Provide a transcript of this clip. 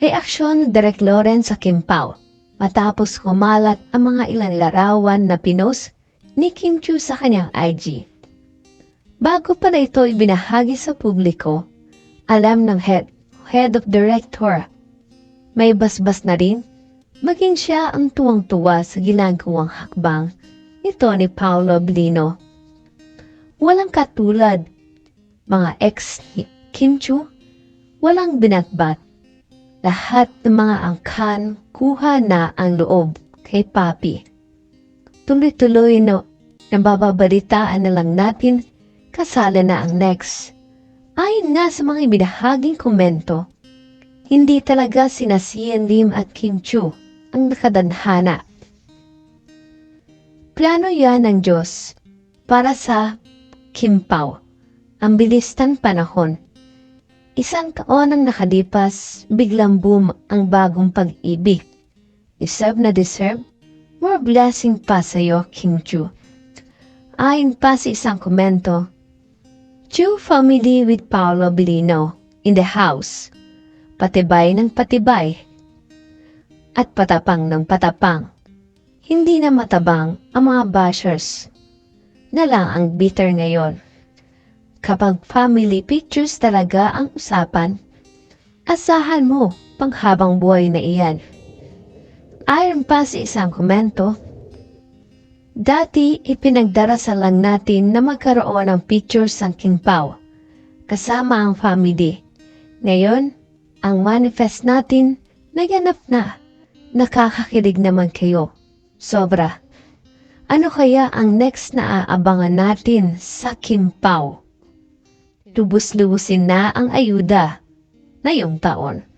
Reaksyon ni Direk Lawrence sa Kim Pao matapos kumalat ang mga ilang larawan na pinost ni Kim Chu sa kanyang IG. Bago pa na ito ibinahagi sa publiko, alam ng head, head of director. May basbas na rin, maging siya ang tuwang-tuwa sa ginagawang hakbang nito ni Paolo Blino. Walang katulad, mga ex ni Kim Chu, walang binatbat. Lahat ng mga angkan, kuha na ang loob kay Papi. Tuloy-tuloy na nabababalitaan na lang natin kasala na ang next. Ayon nga sa mga ibinahaging komento, hindi talaga sina Sian Lim at Kim Chu ang nakadanhana. Plano yan ng Diyos para sa Kim Pao. Ang bilis ng panahon. Isang taon ang nakalipas, biglang boom ang bagong pag-ibig. Deserve na deserve? More blessing pa sa'yo, Kim Chu. Ayon pa sa isang komento, Chu family with Paolo Bilino in the house. Patibay ng patibay. At patapang ng patapang. Hindi na matabang ang mga bashers. Na lang ang bitter ngayon. Kapag family pictures talaga ang usapan, asahan mo panghabang buhay na iyan. Ayon pa sa isang komento, Dati ipinagdarasal lang natin na magkaroon ng pictures ng King Pao kasama ang family. Ngayon, ang manifest natin naganap na. Nakakakilig naman kayo. Sobra. Ano kaya ang next na aabangan natin sa Kim Pao? Lubos-lubusin na ang ayuda na yung taon.